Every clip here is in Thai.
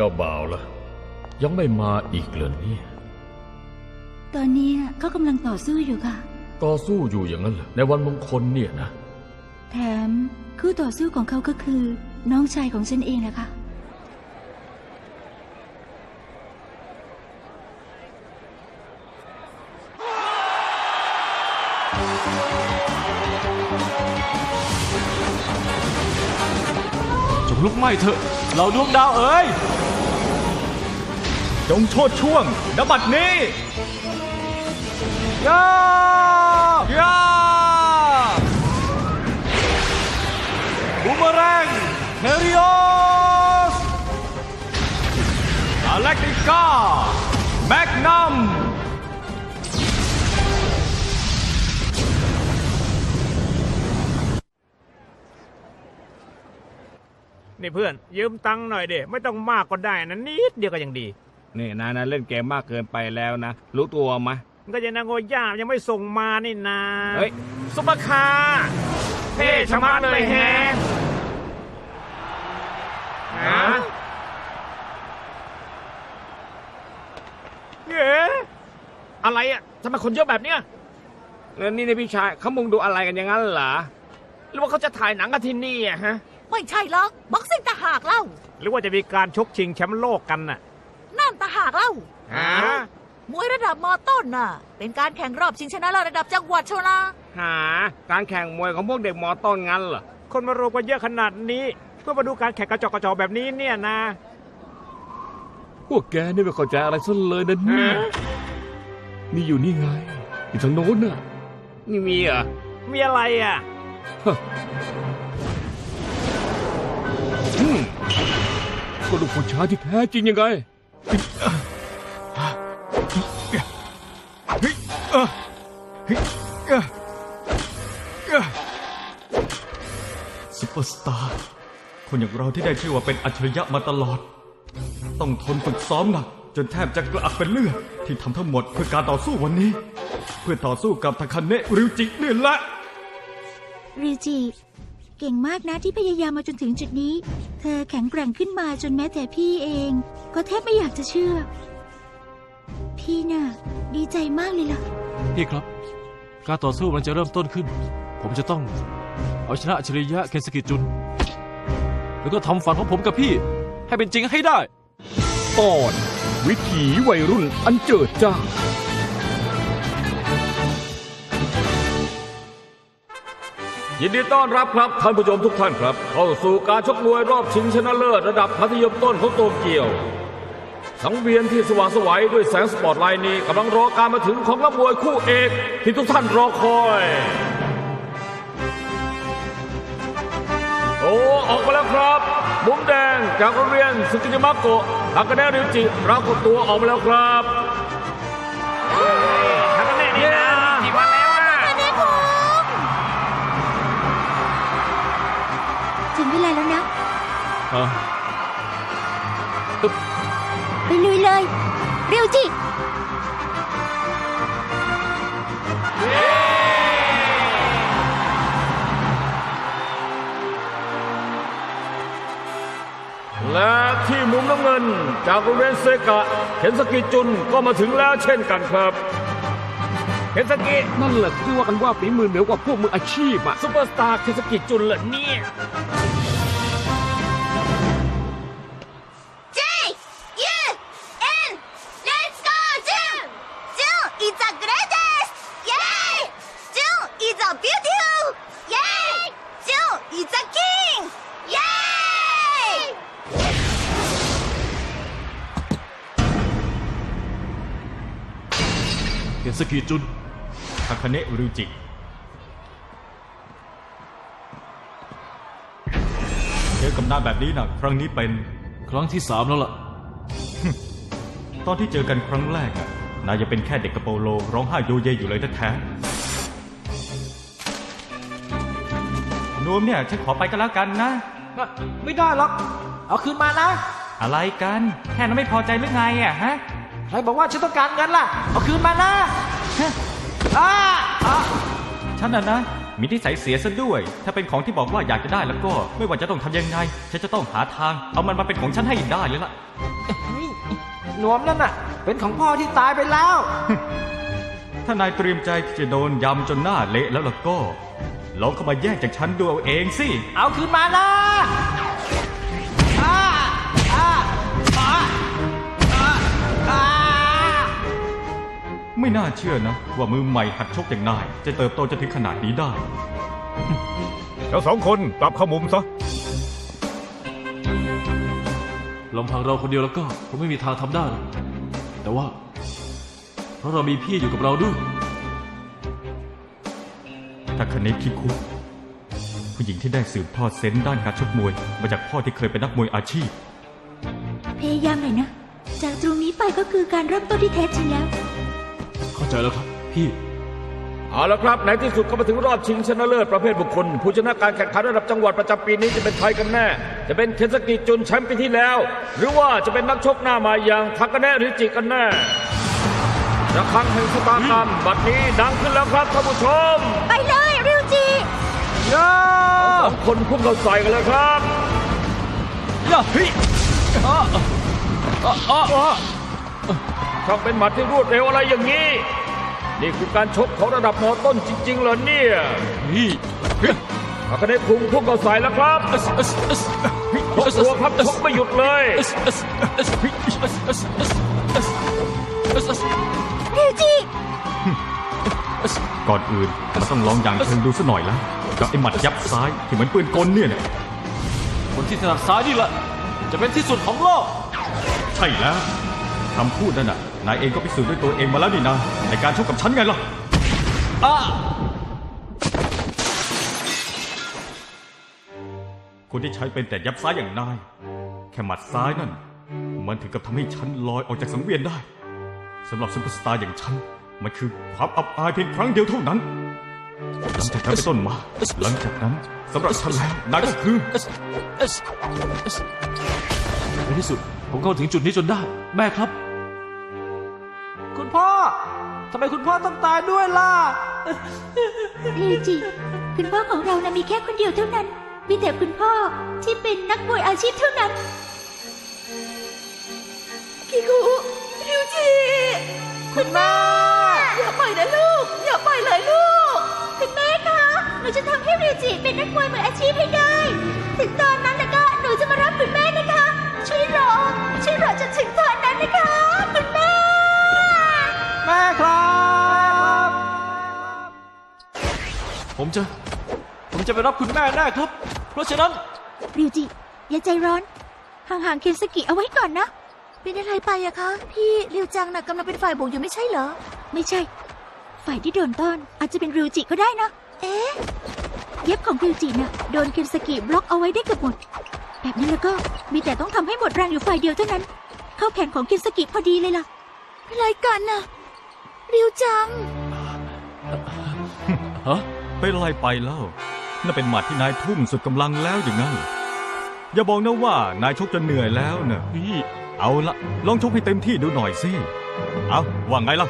เจ้าบ่าวล่ะ ยังไม่มาอีกเลยเนี่ย ตอนเนี้ยเขากำลังต่อสู้อยู่ค่ะ ต่อสู้อยู่อย่างนั้นเหรอในวันมงคลเนี่ยนะ แถมคู่ต่อสู้ของเขาก็คือ น้องชายของฉันเองนะคะจงลุกไหม้เถอะ เราดวงดาวเอ๋ย จงโชดช่วงนบัดนี้ยายาบูมเมอแรงเฮริโอสอเล็กติก้าแมกนัมนี่เพื่อน ยืมตังค์หน่อยเดไม่ต้องมากก็ได้นะนิดเดียวก็ยังดี นี่นายนะเล่นเกมมากเกินไปแล้วนะ รู้ตัวไหมมันก็ยังนางโงย่ายังไม่ส่งมานี่นาเฮ้ย ซุปเปอร์คาร์เท่ชะมัดเลยแฮะฮะเอ๋อะไรอะทำไมคนเยอะแบบเนี้ยแล้วนี่ในพี่ชายเขามุงดูอะไรกันอย่างนั้นเหรอหรือว่าเขาจะถ่ายหนังกันที่นี่อะฮะ ไม่ใช่หรอกบ็อกซิ่งตะหากเล่า หรือว่าจะมีการชกชิงแชมป์โลกกันน่ะ นั่นตะหากเล่า ฮะมวยระดับมอต้นน่ะ เป็นการแข่งรอบชิงชนะเลิศระดับจังหวัดโชลาหา การแข่งมวยของพวกเด็กมอต้นงั้นเหรอ คนมารวมกันเยอะขนาดนี้ เพื่อมาดูการแข่งกระจอกกระจอกแบบนี้เนี่ยนะ พวกแกนี่ไม่เข้าใจอะไรซะเลยนะเนี่ยมีอยู่นี่ไงอยู่ทางโน้นน่ะนี่มีเหรอ มีอะไรอะอืมก็ลูกผู้ชายที่แท้จริงยังไง ซุปเปอร์สตาร์คนอย่างเราที่ได้ชื่อว่าเป็นอัจฉริยะมาตลอด ต้องทนฝึกซ้อมหนัก จนแทบจะกระอักเป็นเลือดที่ทำทั้งหมดเพื่อการต่อสู้วันนี้ เพื่อต่อสู้กับทาคาเนะริวจินี่แหละริวจิ เก่งมากนะที่พยายามมาจนถึงจุดนี้ เธอแข็งแกร่งขึ้นมาจนแม้แต่พี่เอง ก็แทบไม่อยากจะเชื่อ พี่น่ะ ดีใจมากเลยล่ะ พี่ครับ การต่อสู้มันจะเริ่มต้นขึ้น ผมจะต้อง เอาชนะอัจฉริยะเคนสกิจุน แล้วก็ทำฝันของผมกับพี่ ให้เป็นจริงให้ได้ ตอน วิถีวัยรุ่นอันเจิดจ้า ยินดีต้อนรับครับท่านผู้ชมทุกท่านครับ เข้าสู่การชกมวยรอบชิงชนะเลิศระดับมัธยมต้นของโตเกียว สังเวียนที่สว่างสวัยด้วยแสงสปอตไลท์นี้กำลังรอการมาถึงของนักมวยคู่เอกที่ทุกท่านรอคอย โอ้ออกมาแล้วครับมุมแดงจากโรงเรียนสึกิยามะโกะทากาเนะริวจิปรากฏตัวออกมาแล้วครับ ถึงเวลาแล้วนะฮะไปลุยเลย เร็วจิและที่มุมน้ำเงิน จากโรงเรียนเซกะเห็นสกิจุนก็มาถึงแล้วเช่นกันครับเห็นสกินั่นแหละที่ว่ากันว่าฝีมือเหนือกว่าพวกมืออาชีพอะซุปเปอร์สตาร์เคนสกิจุนเหรอเนี่ย สกิจุนทาคาเนะริวจิเจอกับนายแบบนี้นะครั้งนี้เป็นครั้งที่สามแล้วล่ะ ตอนที่เจอกันครั้งแรกอะนายยังเป็นแค่เด็กกระโปโล ร้องไห้โยเยอยู่เลยแท้ๆนวมเนี่ยฉันขอไปก็แล้วกันนะ ไม่ได้หรอก เอาคืนมานะ อะไรกัน แค่นั้นไม่พอใจหรือไงอะฮะ ใครบอกว่าฉันต้องการเงินล่ะ เอาคืนมานะฮะอ้าอะฉันน่ะนะ มีนิสัยเสียซะด้วย ถ้าเป็นของที่บอกว่าอยากจะได้แล้วก็ ไม่ว่าจะต้องทำยังไง ฉันจะต้องหาทาง เอามันมาเป็นของฉันให้ได้เลยล่ะหนวมนั่นน่ะ เป็นของพ่อที่ตายไปแล้ว ถ้านายเตรียมใจที่จะโดนยำจนหน้าเละแล้วล่ะก็ลองเข้ามาแย่งจากฉันดูเอาเองสิ เอาคืนมานะ ไม่น่าเชื่อนะ ว่ามือใหม่หัดชกอย่างนาย จะเติบโตจนถึงขนาดนี้ได้ แล้วสองคนกลับเข้ามุมซะ ลำพังเราคนเดียวแล้วก็คงไม่มีทางทำได้หรอกแต่ว่า เพราะเรามีพี่อยู่กับเราด้วยถ้าคเนคิคุผู้หญิงที่ได้สืบทอดเซนส์ด้านการชกมวย มาจากพ่อที่เคยเป็นนักมวยอาชีพ พยายามหน่อยนะ จากตรงนี้ไปก็คือการเริ่มต้นที่แท้จริงแล้วเข้า ใจแล้วครับ พี่ เอาละครับในที่สุดก็มาถึงรอบชิงชนะเลิศประเภทบุคคล ผู้ชนะการแข่งขันระดับจังหวัดประจำปีนี้จะเป็นใครกันแน่ จะเป็นเคนสกิจุนแชมป์ปีที่แล้ว หรือว่าจะเป็นนักชกหน้าใหม่อย่างทากาเนะริจิกันแน่ระฆังแห่งชะตากรรมบัดนี้ดังขึ้นแล้วครับท่านผู้ชมไปเลยริวจิสองคนพุ่งเข้าใส่กันเลยครับ ช่างเป็นหมัดที่รวดเร็วอะไรอย่างนี้ นี่คือการชกของระดับมอต้นจริงๆเหรอเนี่ยพี่อาคาเนะคุงพุ่งเข้าใส่แล้วครับชกตัวครับชกไม่หยุดเลยริวจิก่อนอื่นมันต้องลองอย่างเชิงดูซะหน่อยแล้วกับไอ้หมัดยับซ้ายที่เหมือนปืนกลเนี่ยเนี่ยคนที่ถนัดซ้ายนี่แหละจะเป็นที่สุดของโลก ใช่แล้วคำพูดนั่นน่ะ นายเองก็พิสูจน์ด้วยตัวเองมาแล้วนี่นะในการชกกับฉันไงล่ะอะคนที่ใช้เป็นแต่ยับซ้ายอย่างนาย แค่หมัดซ้ายนั่น มันถึงกับทำให้ฉันลอยออกจากสังเวียนได้สำหรับซุปเปอร์สตาร์อย่างฉัน มันคือความอับอายเพียงครั้งเดียวเท่านั้นหลังจากนั้นเป็นต้นมา หลังจากนั้นสำหรับฉันแล้วนายก็คือในที่สุด ผมก็มาถึงจุดนี้จนได้ แม่ครับ คุณพ่อทำไมคุณพ่อต้องตายด้วยล่ะริวจิ คุณพ่อของเรานะมีแค่คนเดียวเท่านั้น มีแต่คุณพ่อที่เป็นนักมวยอาชีพเท่านั้นคิคุริวจิ คุณแม่อย่าปล่อยนะลูก อย่าปล่อยเลยลูก คุณแม่คะ หนูจะทำให้ริวจิเป็นนักมวยมืออาชีพให้ได้ ผมจะ ผมจะไปรับคุณแม่แน่ครับ เพราะฉะนั้น ริวจิ อย่าใจร้อน ห่างๆเคนสกิเอาไว้ก่อนนะ เป็นอะไรไปอะคะ พี่ริวจังน่ะกำลังเป็นฝ่ายบุกอยู่ไม่ใช่เหรอ ไม่ใช่ ฝ่ายที่โดนต้อน อาจจะเป็นริวจิก็ได้นะ เอ๊ะ เย็บของริวจิน่ะโดนเคนสกิบล็อกเอาไว้ได้เกือบหมด แบบนี้แล้วก็มีแต่ต้องทำให้หมดแรงอยู่ฝ่ายเดียวเท่านั้น เข้าแขนของเคนสกิพอดีเลยล่ะอะไรกันน่ะริวจัง ฮะ เป็นไรไปแล้วนั่นเป็นหมัดที่นายทุ่มสุดกำลังแล้วอย่างนั้น อย่าบอกนะว่านายชกจนเหนื่อยแล้วเนะพี่เอาละลองชกให้เต็มที่ดูหน่อยสิ เอาว่าไงล่ะ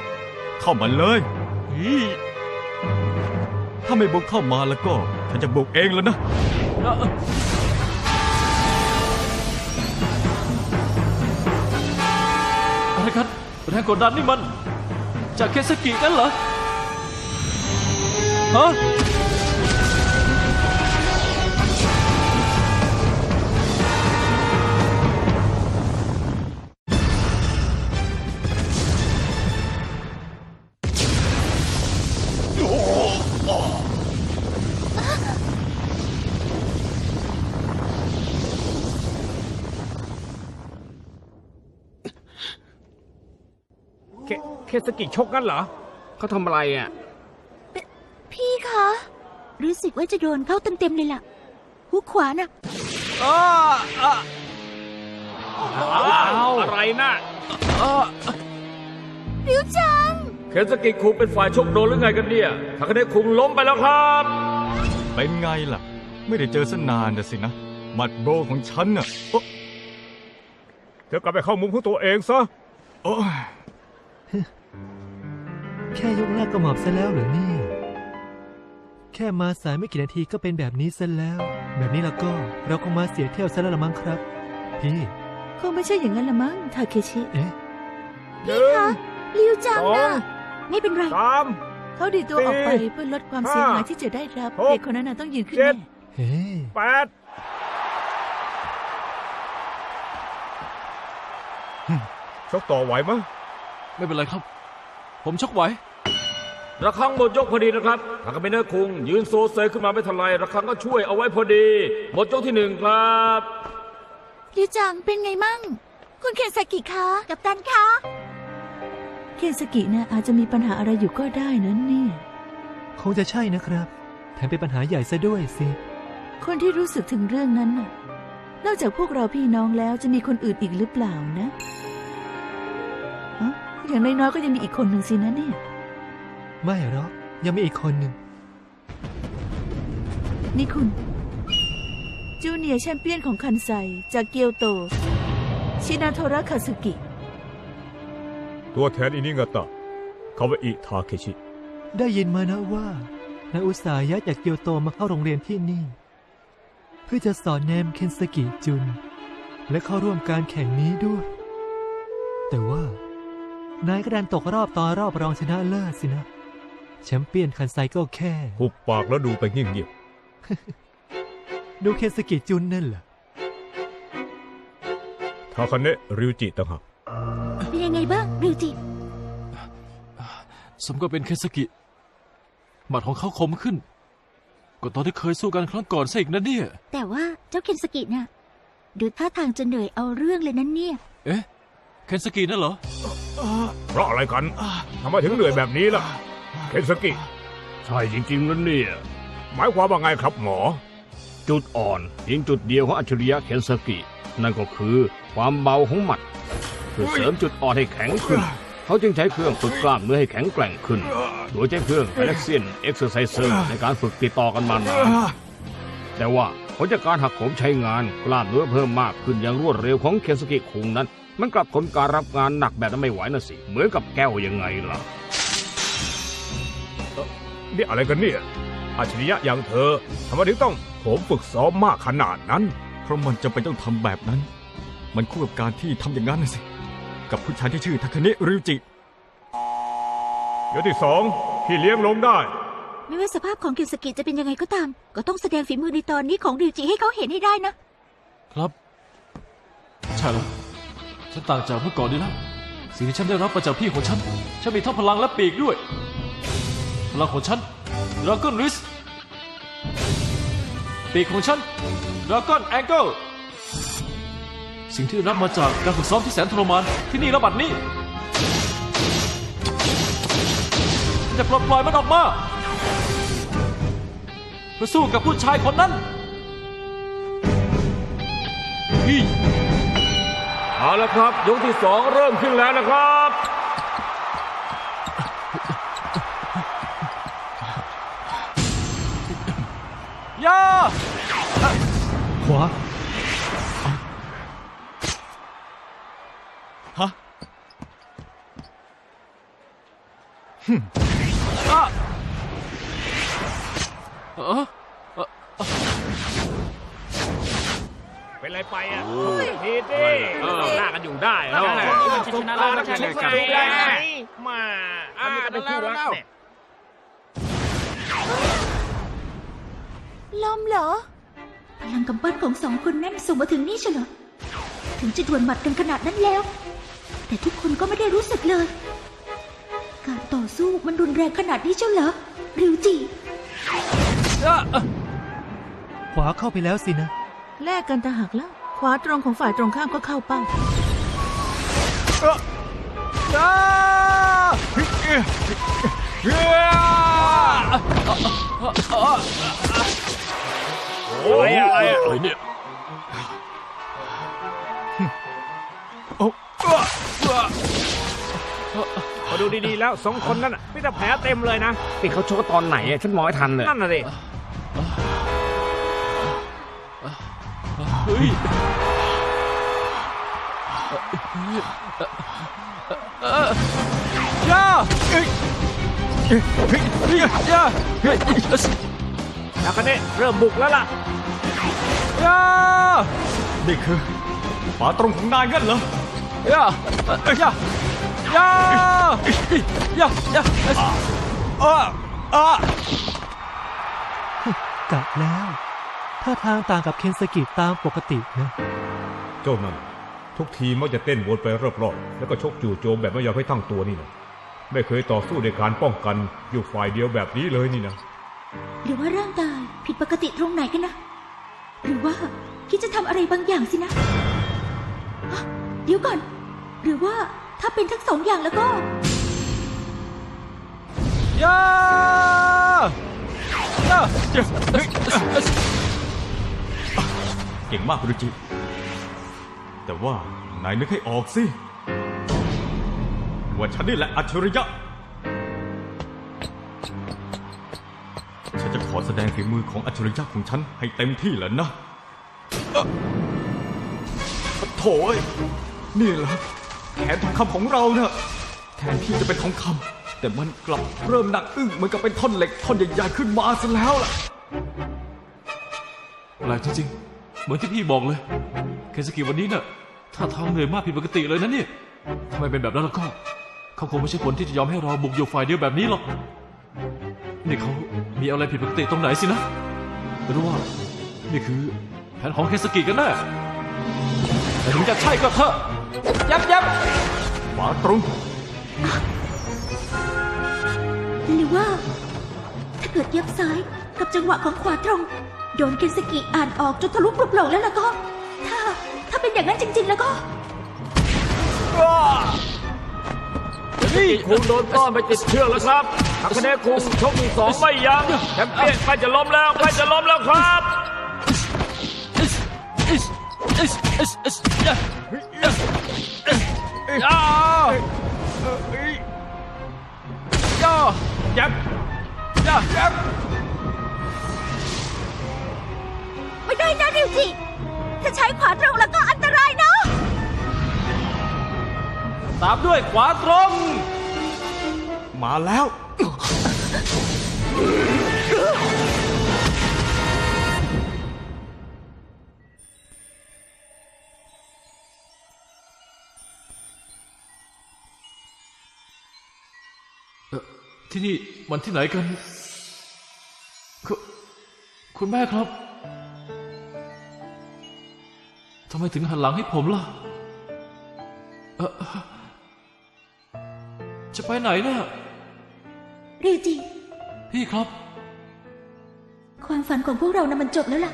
เข้ามาเลยพี่ถ้าไม่บุกเข้ามาแล้วก็ฉันจะบุกเองแล้วนะอะอะไรกันแรงกดดันนี่มัน จากเคสกิกันเหรอ ฮะเคเคสกิชกกันเหรอเขาทำอะไรอะ รู้สึกว่าจะโดนเข้าเต็มๆเลยล่ะหุกขวาน่ะอ้าอะอะไรนะอะริวจัง เคนสกิคุงเป็นฝ่ายชกโดนหรือไงกันเนี่ยอาคาเนะคุงล้มไปแล้วครับ เป็นไงล่ะ ไม่ได้เจอสนานนะสินะหมัดโบของฉันน่ะโอ้เธอกลับไปเข้ามุมของตัวเองซะ โอ้ยแค่ยกแรกก็หมอบซะแล้วเหรอเนี่ยเค แค่มาสายไม่กี่นาทีก็เป็นแบบนี้ซะแล้ว แบบนี้แล้วก็เราคงมาเสียเที่ยวซะแล้วละมั้งครับ พี่ คงไม่ใช่อย่างนั้นละมั้งทาเคชิ เอ๊ะพี่คะริวจังสองนะไม่เป็นไร สาม เขาดีดตัวออกไปเพื่อลดความเสียหายที่จะได้รับหกเด็กคนนั้นน่ะต้องยืนขึ้นเจ็ด แน่เฮ้แปดชกต่อไหวมั้ยไม่เป็นไรครับ ผมชกไหว ระฆังหมดยกพอดีนะครับทากาเมเนอร์คุง ยืนโซเซขึ้นมาไม่ทันไรระฆังก็ช่วยเอาไว้พอดี หมดยกที่หนึ่งครับริวจังเป็นไงมั่ง คุณเคนสกิคะกัปตันคะเคนสกินะอาจจะมีปัญหาอะไรอยู่ก็ได้นะเนี่ยคงจะใช่นะครับ แถมเป็นปัญหาใหญ่ซะด้วยสิ คนที่รู้สึกถึงเรื่องนั้นน่ะนอกจากพวกเราพี่น้องแล้วจะมีคนอื่นอีกหรือเปล่านะฮะอย่างน้อยๆก็ยังมีอีกคนหนึ่งสินะเนี่ย ไม่หรอกยังมีอีกคนหนึ่ง นี่คุณ จูเนียร์แชมเปี้ยนของคันไซจากเกียวโต ชินาโทระคาสึกิ ตัวแทนอินิงาตะคาวาอิทาเคชิ ได้ยินมานะว่านายอุตสาห์ย้ายจากเกียวโตมาเข้าโรงเรียนที่นี่ เพื่อจะสอนแนมเคนสกิจุน และเข้าร่วมการแข่งนี้ด้วย แต่ว่านายก็ดันตกรอบตอนรอบรองชนะเลิศสินะ แชมเปี้ยนคันไซก็แค่ หุบปากแล้วดูไปเงียบดูเคนสกิจุนนั่นแหละๆทาคาเนะริวจิต่างหากเป็นยังไงบ้างริวจิ สมก็เป็นเคสกิหมัดของเขาคมขึ้นก็ตอนที่เคยสู้กันครั้งก่อนซะอีกนะเนี่ย แต่ว่าเจ้าเคนสกิน่ะ ดูท่าทางจะเหนื่อยเอาเรื่องเลยนั่นเนี่ย เอ๊ะ เคนสกินั่นเหรอ เพราะอะไรกันทำไมถึงเหนื่อยแบบนี้ล่ะ เคนสกิ ใช่จริงๆแล้วเนี่ย หมายความว่าไงครับหมอ จุดอ่อนเพียงจุดเดียวของอัจฉริยะเคนสกิ นั่นก็คือความเบาของหมัดเพื่อเสริมจุดอ่อนให้แข็งขึ้น เขาจึงใช้เครื่องฝึกกล้ามเนื้อให้แข็งแกร่งขึ้น โดยใช้เครื่อง Galaxian Exerciser ในการฝึกติดต่อกันมานานแต่ว่าผลจากการหักโหมใช้งานกล้ามเนื้อเพิ่มมากขึ้นอย่างรวดเร็วของเคนสกิคุงนั้น มันกลับทนการรับงานหนักแบบนั้นไม่ไหวนะสิ เหมือนกับแก้วยังไงล่ะ นี่อะไรกันเนี่ยอัจฉริยะอย่างเธอทำไมถึงต้องผมฝึกซ้อมมากขนาดนั้น เพราะมันจำเป็นต้องทำแบบนั้น มันคู่กับการที่ทำอย่างนั้นนะสิ กับผู้ชายที่ชื่อทาคาเนะริวจิเดี๋ยวที่สองพี่เลี้ยงลงได้ ไม่ว่าสภาพของเคนสกิจะเป็นยังไงก็ตาม ก็ต้องแสดงฝีมือในตอนนี้ของริวจิให้เขาเห็นให้ได้นะ ครับ ใช่แล้วฉันต่างจากเมื่อก่อนนี้แล้วสิ่งที่ฉันได้รับมาจากพี่ของฉัน ฉันมีทั้งพลังและปีกด้วย ลังของฉันดราก้อนริสปีกของฉันดราก้อนแองเกิลสิ่งที่รับมาจากการฝึกซ้อมที่แสนทรมานที่นี่ระบัดนี้จะปลดปล่อยมันออกมาเพื่อสู้กับผู้ชายคนนั้นพี่เอาละครับ ยกที่สองเริ่มขึ้นแล้วนะครับ ยาขวาฮะเออเป็นไรไปอะทีดิหน้ากันอยู่ได้แล้ว มันชนะเลิศไม่ใช่เลยครับได้ไหมมาอันนี้ก็เป็นคู่รักเนี่ย ลมเหรอ พลังกำปั้นของสองคนนั้นส่งมาถึงนี่เฉลอถึงจะดวลหมัดกันขนาดนั้นแล้ว แต่ทุกคนก็ไม่ได้รู้สึกเลย การต่อสู้มันรุนแรงขนาดนี้เจ้าเหรอริวจิขวาเข้าไปแล้วสินะ แลกกันตะหักแล้ว ขวาตรงของฝ่ายตรงข้ามก็เข้าเป้า อะไรอะไรอะไรเนี่ยพอดูดีๆแล้วสองคนนั้นน่ะมีแต่แผลเต็มเลยนะนี่เขาชกตอนไหนอะฉันมองไม่ทันเลยนั่นน่ะสิเฮ้ยยาเฮ้ยยาเฮ้ย ทาคาเนะเริ่มบุกแล้วล่ะย่านี่คือฝาตรงของนายงั้นเหรอย่าย่าย่าย่าย่าอ้าอ้ากะแล้วท่าทางต่างกับเคนสกิตามปกตินะเจ้านั่นทุกทีมักจะเต้นวนไปรอบๆแล้วก็ชกจู่โจมแบบไม่ยอมให้ตั้งตัวนี่นะไม่เคยต่อสู้ในการป้องกันอยู่ฝ่ายเดียวแบบนี้เลยนี่นะหรือว่าร่างกาย ผิดปกติตรงไหนกันนะ หรือว่าคิดจะทำอะไรบางอย่างสินะะเดี๋ยวก่อน หรือว่าถ้าเป็นทั้งสองอย่างแล้วก็ย่าย่าเก่งมากคุรุจิ แต่ว่านายนึกให้ออกสิ ว่าฉันนี่แหละอัจฉริยะ ฉันจะขอแสดงฝีมือของอัจฉริยะของฉันให้เต็มที่แล้วนะเอ้อโถ่เอ้ยนี่เหรอแขนทองคำของเราเนะ่ะแทนที่จะเป็นทองคำแต่มันกลับเริ่มหนักอึ้งเหมือนกับเป็นท่อนเหล็กท่อนใหญ่ๆขึ้นมาซะแล้วล่ะแปลกจริงๆเหมือนที่พี่บอกเลย เคนสกิวันนี้น่ะท่าทางเหนื่อยมากผิดปกติเลยนะเนี่ยทำไมเป็นแบบนั้นแล้วก็ เขาคงไม่ใช่คนที่จะยอมให้เราบุกอยู่ฝ่ายเดียวแบบนี้หรอก นี่เขามีอะไรผิดปกติตรงไหนสินะหรือว่า นี่คือแผนของเคนสกิกันแน่แต่ถึงจะใช่ก็เถอะ ยับยับขวาตรงหรือว่า ถ้าเกิดเย็บซ้ายกับจังหวะของขวาตรง โดนเคนสกิอ่านออกจนทะลุปลุกโปร่งแล้วล่ะก็ ถ้าถ้าเป็นอย่างนั้นจริง ๆ แล้วก็นี่คุงโดนต้อนไปติดเชือกแล้วครับ ทาคาเนะคุงชกอีกสองไม่ยั้งแชมเปี้ยนใกล้จะล้มแล้วใกล้จะล้มแล้วครับอิสอิสอิสอิสย่าย่าย่ายับย่าย่าไม่ได้นะริวจิถ้าใช้ขวาตรงแล้วก็อันตรายนะ ตามด้วยขวาตรง มาแล้ว ที่นี่มันที่ไหนกัน คุคุณแม่ครับ ทำไมถึงหันหลังให้ผมล่ะ จะไปไหนนี่ย ริวจิ พี่ครับ ความฝันของพวกเรานะมันจบแล้วล่ะ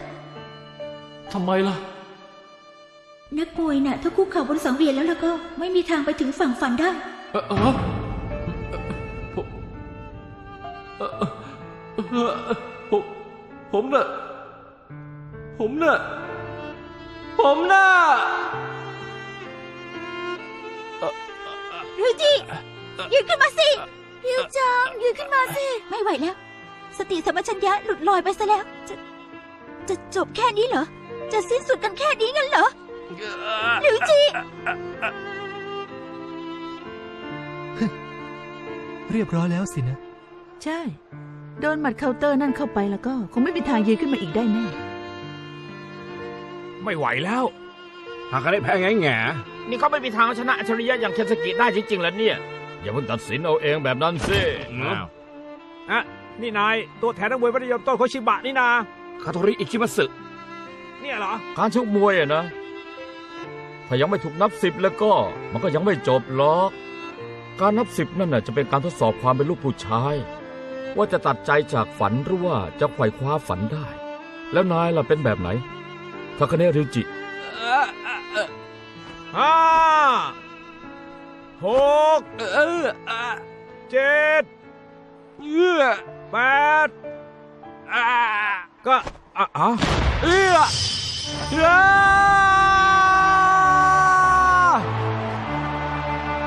ทำไมล่ะ นักมวยน่ะถ้าคุกเข่าบนสังเวียนแล้วแล้วก็ ไม่มีทางไปถึงฝั่งฝันได้ เออเออผมเอ่อเอ่อผมผมน่ะ ผมน่ะ ผมน่ะริวจิยืนขึ้นมาสิ ริวจังยืนขึ้นมาสิ ไม่ไหวแล้ว สติสัมปชัญญะหลุดลอยไปซะแล้ว จะ จะจบแค่นี้เหรอ จะสิ้นสุดกันแค่นี้งั้นเหรอริวจิเรียบร้อยแล้วสินะ ใช่ โดนหมัดเคาน์เตอร์นั่นเข้าไปแล้วก็ คงไม่มีทางยืนขึ้นมาอีกได้แน่ ไม่ไหวแล้วทาคาเนะแพ้ไงแง่นี่เขาไม่มีทางชนะอัจฉริยะอย่างเคนสกิได้จริงๆแล้วเนี่ย อย่าเพิ่งตัดสินเอาเองแบบนั้นสิอ้าวอะนี่นายตัวแทนนักมวยมัธยมต้นโคชิบะนี่นาคาโทริอิชิมัสึเนี่ยเหรอ การชกมวยอะนะ ถ้ายังไม่ถูกนับสิบแล้วก็ มันก็ยังไม่จบหรอก การนับสิบนั่นน่ะจะเป็นการทดสอบความเป็นลูกผู้ชาย ว่าจะตัดใจจากฝันหรือว่าจะไขว่คว้าฝันได้ แล้วนายล่ะเป็นแบบไหนทาคาเนะริวจิห้า หกเออเออเจ็ดเอื้อแปดอ่าก็อะอะเอื้อเอื้อ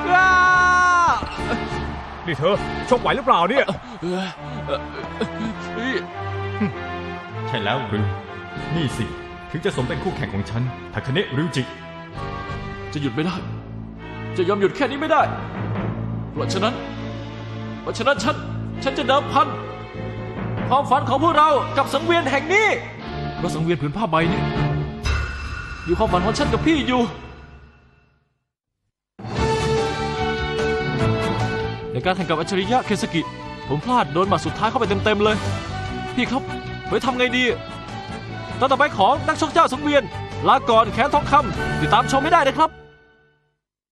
เอื้อนี่เธอชกไหวหรือเปล่าเนี่ยเอื้อเอ่อเอื้อใช่แล้วหรือนี่สิ ถึงจะสมเป็นคู่แข่งของฉันทาคาเนะริวจิ จะหยุดไม่ได้ จะยอมหยุดแค่นี้ไม่ได้ เพราะฉะนั้น เพราะฉะนั้นฉัน ฉันจะเดิมพัน ความฝันของพวกเรากับสังเวียนแห่งนี้เพราสังเวียนผืนผ้าใบนี้ อยู่ความฝันของฉันกับพี่อยู่ ในการแข่งกับอัจฉริยะเคสกิ ผมพลาดโดนหมัดสุดท้ายเข้าไปเต็มๆเลย พี่ครับเฮ้ยทำไงดีตอนต่อไปของนักชกเจ้าสังเวียนลาก่อนแขนทองคำติดตามชมไม่ได้นะครับ